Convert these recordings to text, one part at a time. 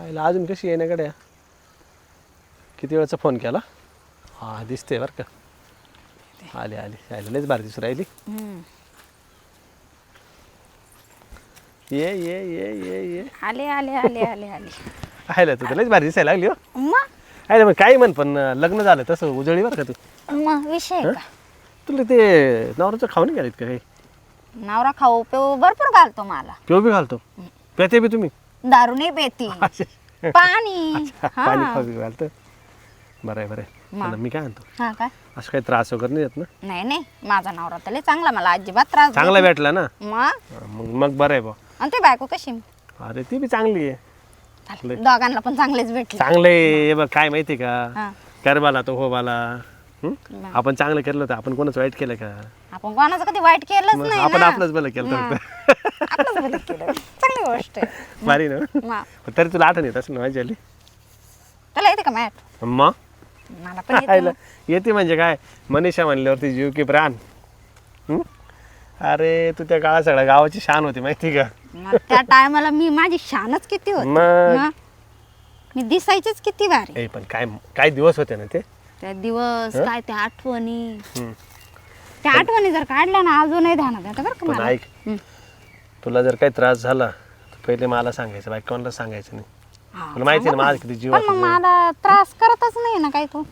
आईला अजून कशी आहे ना गड्या? किती वेळाचा फोन केला? हा दिसते बरं का. आली आली. आली लयच भारी दिसू राहिली. ये ये ये ये ये. आले आले आले आले आले. आयला तू तर लयच भारी दिसायला लागली हो. मग? आयला मग काही म्हण पण लग्न झालं तसं उजळी बरं का तू. मग विषय आहे का? तुला ते नवऱ्याचं खाऊन गेलीत का काही? नवरा खाऊ पिऊ भरपूर घालतो मला. पिऊ बी घालतो. पेते बी तुम्ही. दारू नाही पेती अच्छा. पाणी. पाणी हा. खाऊ बी घालतं. बरं आहे बरं आहे. मग. मी काय म्हणतो? हा काय? असं काही त्रास वगैरे नाही येत ना? नाही नाही. माझा नवरा तले चांगला मला अजिबात त्रास देत चांगला भेटला ना? नाही. मग हा, मग मग बरं आहे बा. आणि ते बायको कशी? अरे ती बी चांगली आहे. दोघांना पण चांगलेच भेटले. चांगलं आहे हे बघ काय माहिती का? हा. करबाला तो होबाला हं? आपण चांगलं केलं होतं आपण कोणाच वाईट केलं का? आपण कोणाचं कधी वाईट केलंच मग नाही आपण ना. आपलंच भलं केलं होतं आपलंच बरं केलं. चांगली गोष्ट आहे. भारी ना. पण तरी तुला आठवण येत असेल ना माझी आली? तुला येते का मॅट? मग? मला पण येते आयला, येते म्हणजे काय? मनीषा म्हणल्यावरती जीव की प्राण. हं? अरे तू त्या काळा सगळ्या गावाची शान होती माहिती का? मग त्या टायमाला मी माझी शानच किती होती. मग? मग? मी दिसायचीच किती भारी. ए पण काय काय दिवस होते ना ते? त्या दिवस? काय त्या आठवणी. त्या आठवणी जर काढल्या ना अजूनही ध्यानात येतं बरं का पण मला. ऐक. हं. तुला जर काही त्रास झाला तर पहिले मला सांगायचं बाकी कोणाला सांगायचं नाही. हा, तुला माहिती आहे ना माझं किती जीव पण मग मला त्रास करतच नाही ना काही तू.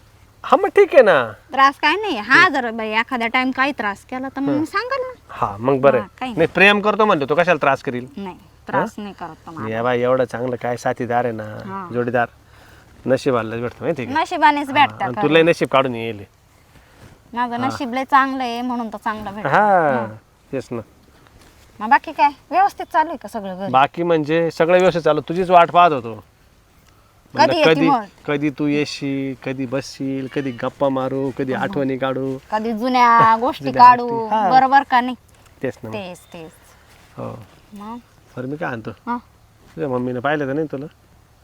हा मग ठीक आहे ना. त्रास काय नाही. हा जर बाई एखाद्या टाइम काही त्रास केला तर मग सांगाल ना. हा मग बरं. हा, काही आहे. नाही. प्रेम करतो म्हणतो तो कशाला त्रास करील? नाही त्रास नाही करत तो मला. या बाई एवढं चांगलं काय साथीदार आहे ना हा. जोडीदार. नशिबाला भेटतो माहिती आहे का? नशिबानेच भेटत आणि तुलाही नशीब काढून येईल. माझं नशीब लय चांगलं आहे म्हणून तर चांगलं भेटत. हा तेच ना. मग बाकी काय? व्यवस्थित चालू आहे का सगळं घरी? बाकी म्हणजे सगळं व्यवस्थित चालू. तुझीच वाट पाहत होतो. म्हणलं कधी येते कधी मग? कधी तू येशील कधी बसशील कधी गप्पा मारू कधी आठवणी काढू. कधी जुन्या गोष्टी जुन्या काढू. गोष्टी, हा. बरोबर का नाही? तेच ना मग. तेच तेच. हो. मग? बरं मी काय आणतो? हा. तुझ्या मम्मीने पाहिलं तर नाही तुला?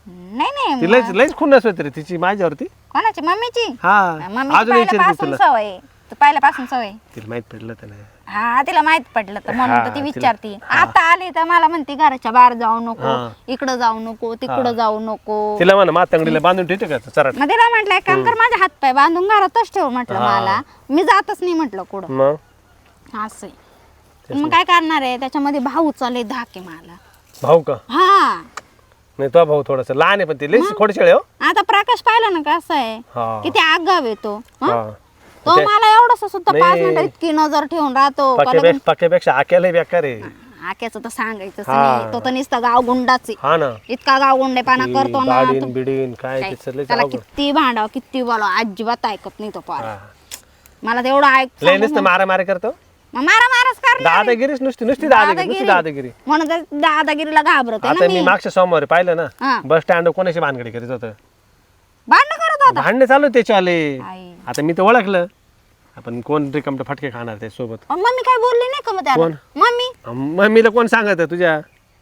नाही नाही लयच लयच खुन्नस होती रे तिची माझ्यावरती. कोणाची? मम्मीची? हा मम्मी अजून विचारते पहिल्यापासून तुला. सवय. तर पहिल्यापासून सवय. तिला माहीत पडलं तर नाही हा तिला माहीत पडलं तर म्हणून तर ती विचारती. आता आली तर मला म्हणते घराच्या बाहेर जाऊ नको हा. इकडं जाऊ नको तिकडं जाऊ नको. तिला म्हणा मातंगडीला बांधून ठेवते का चराट मग तिला म्हटलं एक काम कर माझे हात पाय बांधून घरातच ठेव म्हटलं. मला. मी जातच नाही म्हटलं कुठं. मग? असं आहे. मग काय करणार आहे? त्याच्यामध्ये भाऊ चाले धाके मला. भाऊ का? हा. नाही तो भाऊ थोडस लहान आहे पण ते लय खोडशाळे हो. आता प्रकाश पाहिला ना कसं आहे? हा. किती आगाव येतो हं? हा. तो मला एवढस सुद्धा पाच नाही. मिनिटं इतकी नजर ठेवून राहतो. का लगेच- पक्यापेक्षा पक्यापेक्षा आक्याला बेकार आहे. आक्याचं तर सांगायचंच हा. नाही. तो तर नुसता गाव गुंडाच आहे. हा ना. इतका गाव गुंडेपणा करतो ना. बाडीन तो- बिडीन काय त्याला अवघड. किती भांडाव किती बोलाव. अजिबात ऐकत नाही तो पार हा. मला तेवढं ऐक लय नुसतं मारा मारा करतो? मग मारा मारच करणार दादागिरीच नुसती नुसती दादागिरी नुसती दादागिरी. म्हणून तर दादागिरीला घाबरते आता मी मागच्या सोमवारी पाहिलं हा. ना बस स्टँड कोणाशी भानगडी करीत होतं? भांडण करत होता. भांडणे चालू त्याचे आले आई. आता मी तर ओळखलं. आपण कोण रिकमट फटके खाणार त्या सोबत? मम्मी काय बोलली नाही का मग त्याला? कोण? मम्मी? मम्मीला कोण सांगत तुझ्या?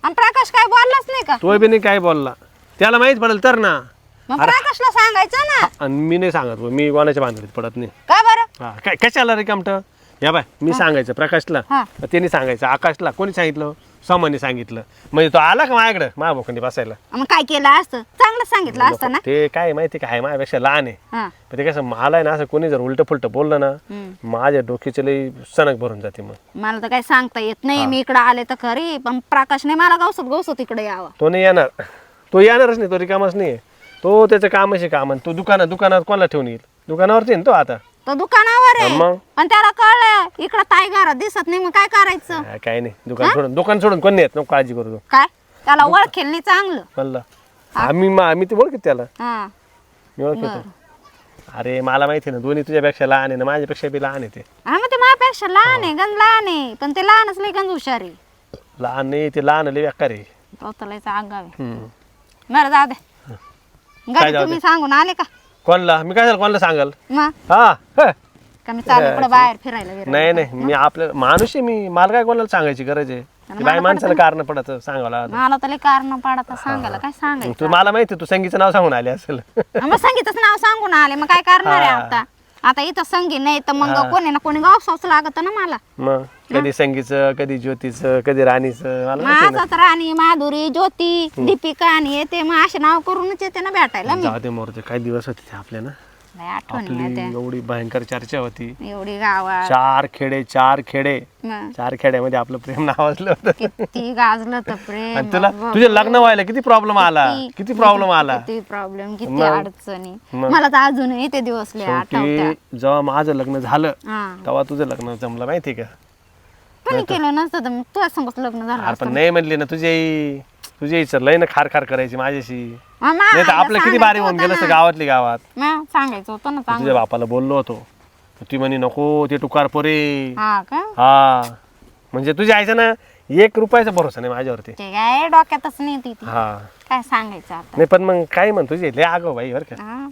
आणि प्रकाश काय बोललाच नाही का? तो बी नाही काय बोलला. त्याला माहीत पडेल तर ना. मग प्रकाशला सांगायचं ना. आणि मी नाही सांगत मी कोणाच्या भानगडीत पडत नाही. का बरं? हा काय कशाला रिकामट या बाय. मी सांगायचं प्रकाशला. हा. त्यांनी सांगायचं आकाशला कोणी सांगितलं? सोमाने सांगितलं. म्हणजे तो आला का माझ्याकडे? माझ्या भोखंडी बसायला. मग काय केलं असतं? चांगलं सांगितलं असतं ना? ते काय माहिती काय माझ्यापेक्षा लहान आहे. हा. पण ते कसं मला आहे ना असं कोणी जर उलट फुलट बोललं ना हम्म. माझ्या डोक्याचे लई सणक भरून जाते मग. मला तर काही सांगता येत नाही मी इकडे आले तर खरी पण प्रकाशने मला गवसत गवसत इकडे यावं. तो नाही येणार. तो येणारच नाही तो रिकामच नाही तो त्याचं कामच आहे काम आणि तो दुकानात दुकानात कोणाला ठेवून येईल? दुकानावरती आहे ना तो आता? तो दुकानावर आहे. मग? पण त्याला कळलं इकडं ताई घरात दिसत नाही मग काय करायचं? हा, काय नाही. दुकान सोडून दुकान सोडून कोण नाही येत नको काळजी करू तू. काय? त्याला ओळखेल नाही चांगलं. म्हणलं आम्ही मा- आम्ही ते ओळखीत त्याला. हा. मी ओळखतो अरे मला माहिती आहे ना दोन्ही तुझ्यापेक्षा लहान आहे ना माझ्यापेक्षा बी लहान आहे ते. हा मग ते माझ्यापेक्षा लहान आहे गंज लहान आहे पण ते लहानच लय गंज हुशार आहे. लहान नाही ते लहान लय बेकार आहे. तो तर लयचा आगाव आहे. हम्म. बरं जाऊ दे? तुम्ही सांगून आले का? कोणला? मी काय झालं कोणाला सांगाल? मग हा ह. का मी चालू इकडं बाहेर फिरायला बिरायला? नाही नाही मी? आपल्या माणूस आहे मी. मला काय कोणाला सांगायची गरज आहे? बाई माणसाला कारण पडत सांगावं लागतं. मला तर लय कारण पाडत सांगायला काय सांगायचं? तू मला माहिती आहे, तू संगीचं नाव सांगून आले असेल. मग संगीतच नाव सांगून आले मग काय करणार आहे. आता? आता इथं संगीत नाही तर मग कोणी ना कोणी गाव लागत ना मला. मग? कधी संगीचं कधी ज्योतीचं कधी राणीचं मला माहिती आहे माझाच राणी माधुरी ज्योती दीपिका आणि येते मग असे नाव करूनच येते ना भेटायला ना मी. जाऊ दे मोरते काय दिवस होते ते आपल्या ना. लय आठवणी आपली येते एवढी भयंकर चर्चा होती. एवढी गावात. चार खेडे चार खेडे. मग? चार खेड्यामध्ये आपलं प्रेम नावाजलं होतं. किती गाजलं तर प्रेम आणि तुला. तुझे लग्न व्हायला किती प्रॉब्लेम आला? किती प्रॉब्लेम आला? किती प्रॉब्लेम किती मग? अडचणी. मग? मला तर अजूनही ते दिवस लय आठवत्या शेवटी जेव्हा माझं लग्न झालं हा. तेव्हा तुझं लग्न जमलं माहिती का? कोणी केलं नसतं तर मग तुझ्या संगच लग्न झालं अरे असतं पण नाही म्हणली ना तुझी आई तुझी आई लय ना खार खार करायची माझ्याशी. मग नाही तर आपलं किती भारी होऊन गेलं गावातली गावात. मग सांगायचं होतं ना तुझ्या बापाला बोललो होतो. ती म्हणे नको ते टुकार पोरे. हा का? हा. म्हणजे तुझ्या आईचा ना एक रुपयाचा भरोसा नाही माझ्यावरती. ते काय डोक्यातच नाही ती ती. हा. काय सांगायचं आता? नाही पण मग काय म्हण तुझे लय आगो बाई बरं का. हा.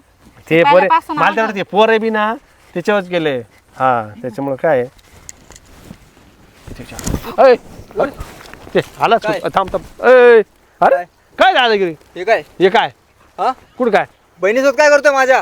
ते पोरे पहिल्यापासून मला ते पोरे बी ना त्याच्यावरच गेले. हा त्याच्यामुळं काय? त्याच्या- अय, अरे, ते आला काय? थांब थांब. अय, अरे काय? काय दादागिरी हे काय? हे काय? हा? कुठं काय? बहिणीसोबत काय करतोय माझ्या?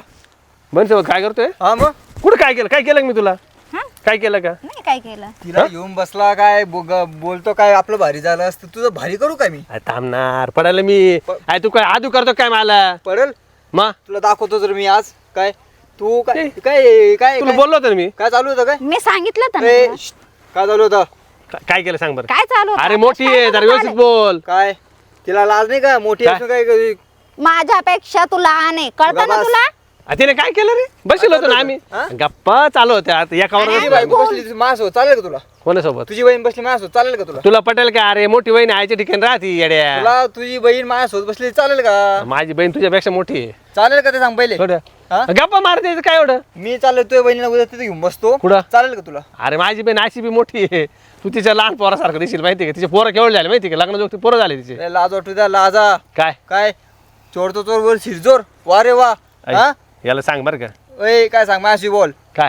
बनसोबत काय करतोय? हा मग? कुठं काय केलं? काय केलं मी तुला? हा? काय केलं का? नाही काय केलं? तिला येऊन बसला काय बोग- बोलतो काय आपलं भारी झालं असतं. तुझं भारी करू काय मी? अरे थांबणार. पडायला मी. प- तू काय आदू करतो काय मला? पडल? मग तुला दाखवतो जर मी आज. काय? तू काय ते- काय काय तुला काय- बोललो होतं ना मी? काय चालू होतं काय? मी सांगितलं ए, काय चालू होतं? का- काय केलं सांग बरं. काय चालू होतं? अरे मोठी आहे जरा व्यवस्थित बोल. काय? तिला लाज नाही का? मोठी काय? असून काय काय- माझ्यापेक्षा तू लहान आहे. कळतं ना बाबा, तुला? आ, तिने काय केलं रे? बसेल होतो ना आम्ही. हा? गप्पा चालू होत्या. आता एकावर तुझी बायको बसली माझ्यासोबत चालेल का तुला? कोणासोबत? तुझी बहीण बसली माझ्यासोबत चालेल का तुला? तुला पटेल का? अरे मोठी बहीण आईच्या ठिकाणी राहती येड्या. तुला तुझी बहीण माझ्यासोबत बसली चालेल का? माझी बहीण तुझ्यापेक्षा मोठी आहे. चालेल का ते सांग पहिले? थोडं हा? गप्पा मारते काय एवढं? मी चाललो तुझ्या बहिणीला उद्या तिथे घेऊन बसतो. कुठं? चालेल का तुला? अरे माझी बहीण अशी बी मोठी आहे. तू तिच्या लहान पोरासारखं दिसेल माहिती का? तिचे पोरं केवढे झाले माहिती का? लग्न पोरं झाले तिचे. ए, लाज वाटू द्या लाजा. काय? काय? चोर तो चोर बोल शिरजोर. वा रे वा. ऐक, हा? याला सांग बरं का. ओय काय सांग माझ्याशी बोल. काय?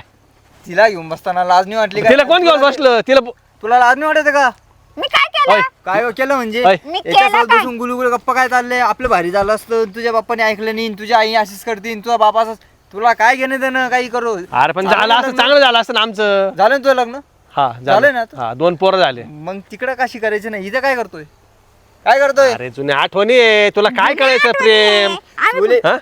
तिला घेऊन बसताना लाज नाही वाटली का? तिला कोण घेऊन बसलं? तिला बो- तुला लाज नाही वाटत का? मी काय केलं? काय केलं म्हणजे. मी केलं काय? बसून गुलुगुल गप्पा काय चाललंय आपलं भारी झालं असतं तुझ्या बाप्पाने ऐकलं नाही तुझ्या आई अशीच करतीन तुझा बाप असंच तुला काय घेणं देणं काही करू? अरे पण झालं असं लग्न? चांगलं झालं असतं ना आमचं. झालं ना तुझं लग्न? हा झालं. ना आता? हा दोन पोरं झाले. मग तिकडं काशी करायची नाही? इथं काय करतोय? काय करतोय? अरे जुने आठवणी आहे. तुला काय कळायचं प्रेम? आम्ही तुले हा?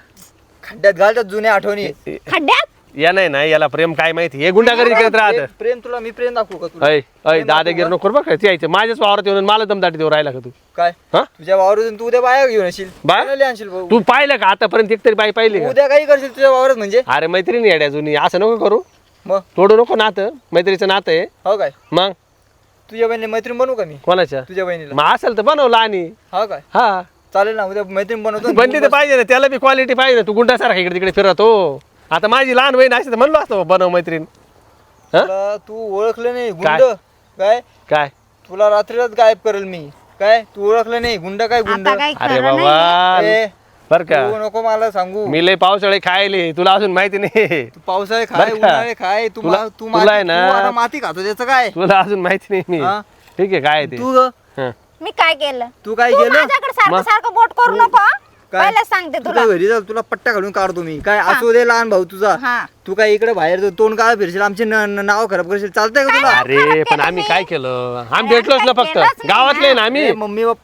खड्ड्यात घालतात जुन्या आठवणी. खड्ड्यात? या नाही ना याला प्रेम काय माहिती? हे गुंडागरी करत राहत. प्रेम- प्रेम तुला मी प्रेम दाखवू का तुला? अय अय प्रेम दादागिरी नको बघ ती यायचं. माझ्याच वावरात येऊन मला दमदाटी देऊ राहिला का तू? काय? हा? तुझ्या वावरातून तू उद्या बाया घेऊन येशील? बाया? कोणाला आणशील भाऊ. तू पाहिलं का आतापर्यंत एक तरी बाई पाहिली का? उद्या काही करशील तुझ्या वावरात म्हणजे? अरे मैत्रिणी येड्या जुनी असं नको करू. मग? तोडू नको नातं मैत्रीचं नातं आहे. हो काय? मग? तुझ्या बहिणी मैत्रीण बनवू का मी? कोणाच्या? तुझ्या बहिणीला. मग असेल तर बनवलं आणि हो काय? हा. चालेल ना उद्या मैत्रीण बनवतो बनली तर पाहिजे ना त्याला बी क्वालिटी पाहिजे ना. तू गुंडासारखा इकडे तिकडे फिरत. आता माझी लहान बहीण असते तर म्हणलो असतो बनव मैत्रीण. हा? तुला तू ओळखलं नाही? गुंड. काय? काय? तुला रात्रीलाच गायब करेल मी. काय? तू ओळखलं नाही गुंड काय गुंड? आता काय अरे नाही बाबा ए, बर का. तू नको मला सांगू. मी लय पावसाळे खायले तुला अजून माहिती नाही. तू पावसाळे खाय बरं का? उन्हाळे खाय तू तुला- मा- तू तुला माती- ना- तू आता माती खातो त्याचं काय? तुला अजून माहिती नाही मी. हा? ठीक आहे काय ते? तू ग. हं. मी काय केलं? तू काय तू केलं? माझ्याकडे सारखं मग? सारखं बोट करू नको हं? काय? पहिलं सांगते तुला. काय घरी जा तुला पट्टा घालून काढतो मी. काय असू दे लहान भाऊ तुझा. हा. तू काय इकडे बाहेर जाऊन तोंड काळ फिरशील आमचे न- न- नाव खराब करशील चालतंय का तुला? अरे पण आम्ही काय केलं? आम्ही भेटलोच ना फक्त. गावातले ना आम्ही. ए, मम्मी बाप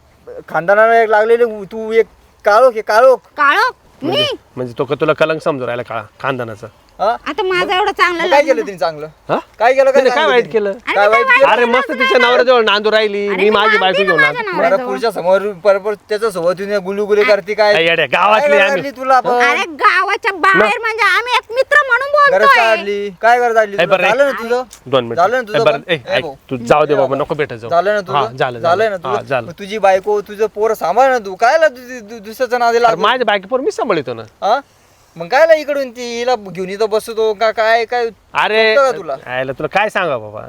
खानदानाला एक लागलेले तू एक काळोख आहे काळोख. काळो मी? म्हणजे म्हणजे तो का तुला कलंक समजू राहिला का खानदानाचा? हा? आता माझं एवढं चांगलं मग काय लग्न केलं तिने चांगलं? हा? काय केलं तिने काय वाईट तिने? केलं? अरे काय वाईट काय केलं? अरे मस्त तिच्या नवऱ्याजवळ नांदू राहिली मी माझी बायको ना घेऊन आलो. मला पुढच्या समोर बरोबर त्याच्या सोबत येऊन गुलुगुले करते काय? काय येड्या, गावातली काय आम्ही. गरज आली तुला पण? अरे गावाच्या बाहेर म्हणजे आम्ही एक मित्र म्हणून गरज बोलतोय. काय काय गरज आली ए, तुला? बरं, झालं ना तुझं? दोन मिनिट. झालं ना तुझं ए, बरं, पण? ए, ए, ऐक, भाऊ. तू जाऊ दे बाबा नको भेटत जाऊ. झालं ना हा, तुझं झालं. झालंय ना हा, तुझं? झालं. मग तुझी बायको तुझं पोर सांभाळ ना तू. काय दुसऱ्याचं अरे लागू माझ्या बायकोवर मी सांभाळतो ना. हा? मग काय इकडून ती हिला घेऊन इथं बसतो का काय काय अरे का तुला? आयला तुला काय सांगा बाबा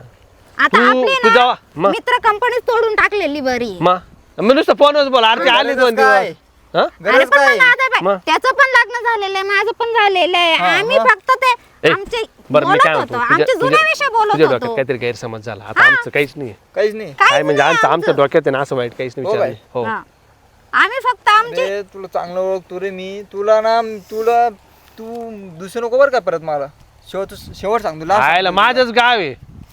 आता तू- आपली तू ना जावा. मग? मित्र कंपनी तोडून टाकलेली बरी मा मी नुसतं फोनच बोल अरे ती आली गरज दोन काय? दिवस हा? अरे गरज पण काय मग आता बाय, मग? त्याचं पण लग्न झालेलं आहे माझं पण झालेलं आहे आम्ही मग? फक्त ते ए, आमचे बरं मी बोलत काय होतो म्हणतो आमचे तुझ्या- जुन्या तुझ्या विषय बोलत तुझ्या डोक्यात होतो काहीतरी गैरसमज झाला आता आमचं काहीच नाही काहीच नाही काय म्हणजे नाही आमचं आमचं. डोक्यात आहे ना असं वाईट काहीच नाही हो विचार? हो हा. आम्ही फक्त आमचे अरे तुला चांगलं ओळखतो रे मी. तुला ना तुला तू दुसरं नको बरं का परत मला. शेवट शेवट सांगतो last आयला सांगतो तुला. माझंच गाव आहे.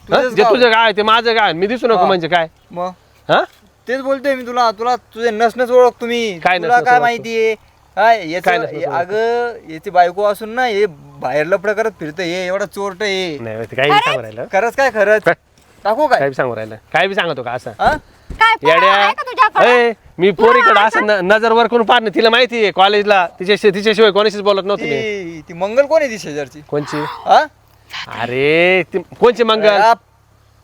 तुझंच जे गाव. तुझं काय ते माझं काय मी दिसू नको हा. म्हणजे काय? मग? हा? तेच बोलतोय मी तुला. तुला तुझे नसनच ओळख तुम्ही काय तुला काय ओळखतो? माहितीये काय काय याचं? अगं याची बायको असून ना हे बाहेर लपड करत फिरतं हे एवढा चोरट हे नाही ते काही बी सांगू राहिलं. खरंच काय खरंच? काय? टाकू काय? काय बी सांगू राहिलं. काय बी सांगतो का असं? हा? काय पोरं? आहे का तुझ्याकडे ए, मी पोरीकडे असं न- नजर वर करून पाहणं तिला माहिती आहे कॉलेजला तिच्याशी तिच्याशिवाय कोणाशीच बोलत नव्हती मी. ती ती मंगल कोण आहे ती शेजारची? कोणची? हा? अरे ती कोणची मंगल? आप-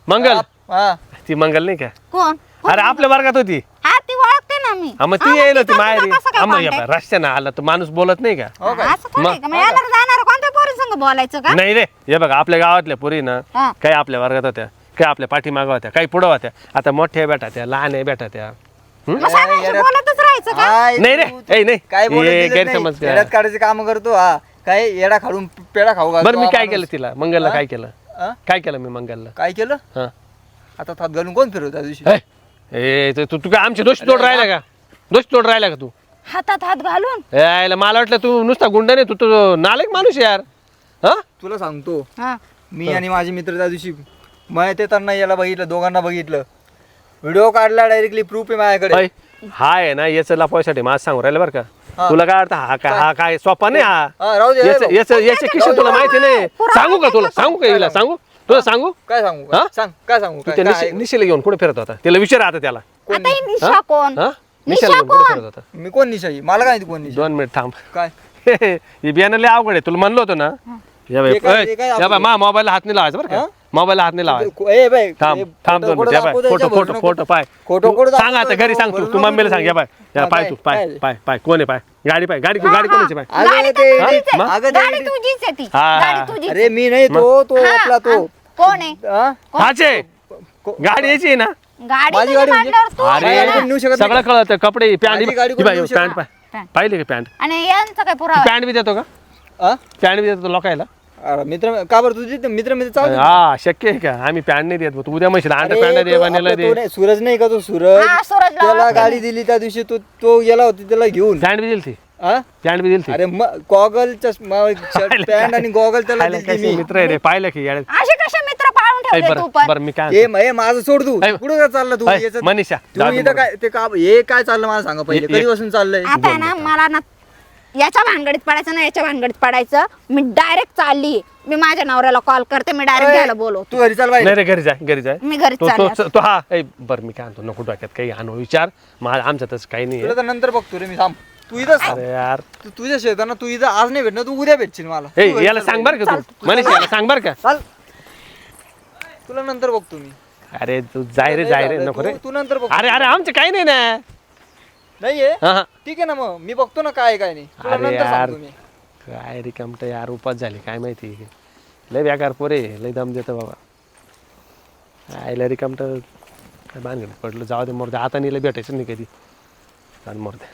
मंगल? आप- हा. ती मंगल नाही का? कोण? अरे आपल्या वर्गात होती. हा ती ओळखते ना मी. हा मग ती येईल होती तिचा माहेरी. तुझा कसं काय हा, मग या contact? बाई, रस्त्यानं आला तर माणूस बोलत नाही का? हो काय? असं थोडी आहे का? मग येणार जाणार कोणत्या पोरी संग बोलायचं का? नाही रे. हे बघा आपल्या गावातल्या पुरी ना हा. काही आपल्या वर्गात होत्या काही आपल्या पाठीमागं होत्या काही पुढं होत्या. आता मोठ्या बेटा त्या लहान आहे बेटा त्या. हं? मग सगळ्यांशी येड्यात- बोलतच राहायचं का? हाय, नाही रे तू- ए नाही. काय बोलत हे दिलं गैरसमज नाही. येड्यात काढायचे काम करतो हा. काय येडा खाडून पेडा खाऊ घालतो बरं मी हा काय माणूस. केलं तिला? मंगलला हा? काय केलं? हा? काय केलं मी मंगलला? काय केलं? हा. आता थात घालून कोण फिरवत त्या दिवशी? ए, ए ते तू तू काय आमचे दोष तोड राहिला का? दोष तोड राहिला का तू? हातात हात घालून? ए, मला वाटलं तू नुसता गुंडा नाही तू तो नालायक माणूस आहे यार. हा? तुला सांगतो हा. मी आणि माझे मित्र त्या दिवशी मग येताना याला बघितलं दोघांना बघितलं. व्हिडिओ काढला डायरेक्टली प्रूफ आहे माझ्याकडे. हा आहे ना याचं लपवायसाठी माझं सांगू राहिलं बरं का. तुला काय वाटतं हा काय हा काय? सोपा नाही हा? हा, राहू दे याचं भाऊ. याचं याचे किशन तुला माहिती नाही. सांगू का तुला? सांगू का हिला? सांगू? तुला सांगू? काय सांगू? हा? काय? सांग काय सांगू? तू काय- त्या काय निशे- आहे? निशेला घेऊन कुठे फिरत होता? तिला विचार आता त्याला. आता ही निशा कोण? हा? निशा निशेला घेऊन कुठे कोण? फिरत होता? मी कोण निशाई मला काय माहिती कोण निशा दोन मिनिट थांब. काय? ही बियाणं लय अवघड आहे. तुला म्हणलो होतो ना? या बाई ते काय- ए, ते काय या बाई आपलं? मा मोबाईलला हात नाही लावायचं बरं का? मोबाईलला हात नाही लावायचं ए बाई थांब थांब फ़ोटो दोन मिनिट या बाय फ़ोटो फ़ोटो फ़ोटो पाय फ़ोटो तू सांग आता घरी सांग तू तू मम्मीला सांग या बाय या पाय तू पाय? पाय पाय कोण आहे पाय गाडी पाय गाडी गाडी कोणाची पाय गाडी तुझीच आहे. मग? अगं ते- तुझीच आहे ती हा. गाडी तुझीच अरे मी नाही तो तो हा, आपला तो हा. कोण आहे हा? हाचे को- गाडी यायची आहे ना गाडी माझी तुझी गाडी म्हणजे- मांडल्यावर तू माझी अरे गाडी कोण नेऊ शकत नाही सगळं कळत कपडे पॅन्ट माझी गाडी कोण बाय नेऊ शकत पॅन्ट पाय पॅन्ट. पाहिले का पॅन्ट आणि यांचा काय पुरावा आहे? पॅन्ट बी देतो का हा? पॅन्ट बी देतो लोकायला अरे मित्र का बरं तुझी ते मित्र मित्र चालू हा शक्य आहे का? आम्ही पॅन्ट नाही देत तू उद्या म्हणशील अंडर पॅन्ट दे बनेला दे. सूरज नाही का तो सूरज? हा, सूरजला त्याला गाडी दिली त्या दिवशी तो तो गेला होता त्याला घेऊन. पॅन्ट बी दिली ती हा? पॅन्ट बी दिली ती अरे गॉगल चष्मा पॅन्ट आणि गॉगल त्याला पाहिलं दिली कसे मी. मित्र आहे रे पाहिलं की यार. असे कसे मित्र पाळून ऐ, ठेवले तू बरं पण? बरं मी काय हे म- हे माझं सोड तू. ऐ, कुठं काय चाललं तू? ऐ, याचं- मनीषा, तू जाऊ दे इथं मग. काय ते का हे काय चाललं मला सांगा पहिले? ये- कधीपासून चाललंय? आता आहे ना मला ना याच्या भानगडीत पडायचं ना याच्या भानगडीत पडायचं. मी डायरेक्ट चालली. मी माझ्या नवऱ्याला कॉल करते मी डायरेक्ट घ्यायला बोलवतो. तू घरी चाल बाई नाही रे घरी जाय घरी जाय मी घरीच तो चालले तो तो हा ऐ, बरं मी काय म्हणतो नको डोक्यात काही आणू विचार. मा आमचं तसं काही नाही तुला तर नंतर बघतो रे मी थांब. तू इथं थांब. अरे यार. तू तुझ्या शेताना तू इथं आज नाही भेटणार तू उद्या भेटशील मला. ए तू घरी याला सांग. बरं का तू. मनीष याला सांग बरं का. चाल. तुला नंतर बघतो मी. अरे तू जाय रे जाय रे नको रे. तू नंतर बघ अरे अरे आमचं काही नाही ना. नाहीये? हा हा. ठीक आहे ना मग. मी बघतो ना काय आहे, काय नाही. तुला अरे नंतर यार सांगतो मी. काय रिकामट यार उपास झाली काय माहिती. लय बेकार पोरे लय दम देतं बाबा. आयला रिकामट काय बांधलं. पडलं जाऊ दे मोरदे आता नेलं भेटायचं नाही कधी. आणि मोरदे